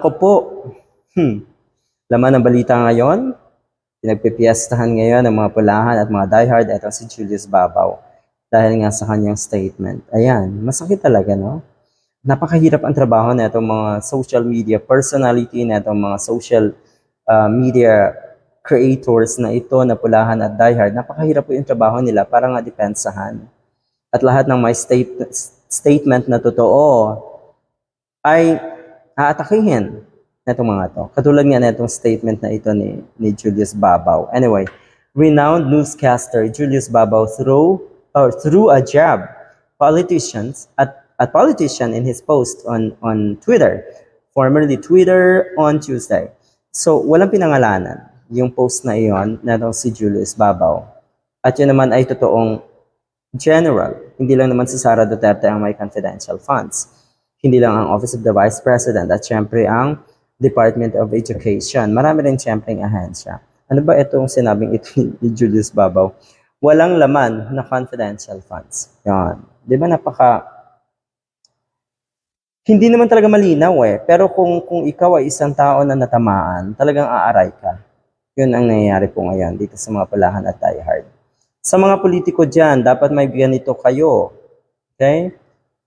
Ako po, hmm, laman ng balita ngayon, pinagpipiestahan ngayon ng mga pulahan at mga diehard, ito si Julius Babaw. Dahil nga sa kanyang statement. Ayan, masakit talaga, no? Napakahirap ang trabaho na itong mga social media personality, na itong mga social uh, media creators na ito, na pulahan at diehard. Napakahirap po yung trabaho nila para nga depensahan. At lahat ng may state, statement na totoo ay aatakihin netong mga to. Katulad nga netong statement na ito ni, ni Julius Babaw. Anyway, renowned newscaster Julius Babaw threw or threw a jab politicians at at politician in his post on on Twitter, formerly Twitter on Tuesday. So, walang pinangalanan yung post na iyon na si Julius Babaw. At yun naman ay totoong general. Hindi lang naman si Sara Duterte ang may confidential funds. Hindi lang ang Office of the Vice President at syempre ang Department of Education. Marami rin syempre ang ahensya. Ano ba itong sinabing ito ni Julius Babaw? Walang laman na confidential funds. Yan. Di ba napaka... Hindi naman talaga malinaw eh. Pero kung, kung ikaw ay isang tao na natamaan, talagang aaray ka. Yun ang nangyayari po ngayon dito sa mga palahan at diehard. Sa mga politiko dyan, dapat may ganito kayo. Okay?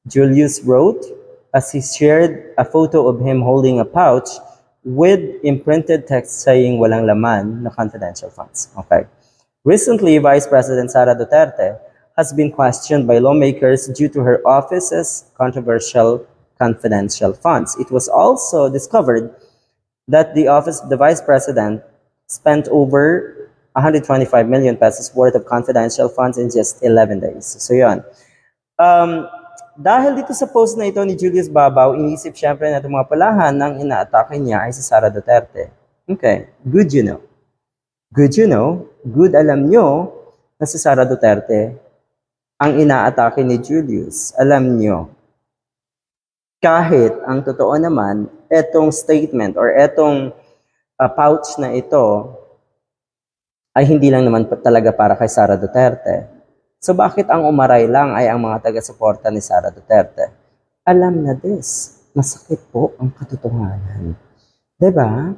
Julius wrote, as he shared a photo of him holding a pouch with imprinted text saying walang laman na confidential funds. Okay. Recently, Vice President Sara Duterte has been questioned by lawmakers due to her office's controversial confidential funds. It was also discovered that the office of the Vice President spent over 125 million pesos worth of confidential funds in just 11 days. So yun. Um, dahil dito sa post na ito ni Julius Babaw, inisip syempre na mga palahan ng inaatake niya ay si Sara Duterte. Okay, good you know. Good you know, good alam nyo na si Sara Duterte ang inaatake ni Julius. Alam nyo. Kahit ang totoo naman, etong statement or etong uh, pouch na ito ay hindi lang naman talaga para kay Sara Duterte. So bakit ang umaray lang ay ang mga taga-suporta ni Sara Duterte? Alam na this. Masakit po ang katotohanan. 'Di ba?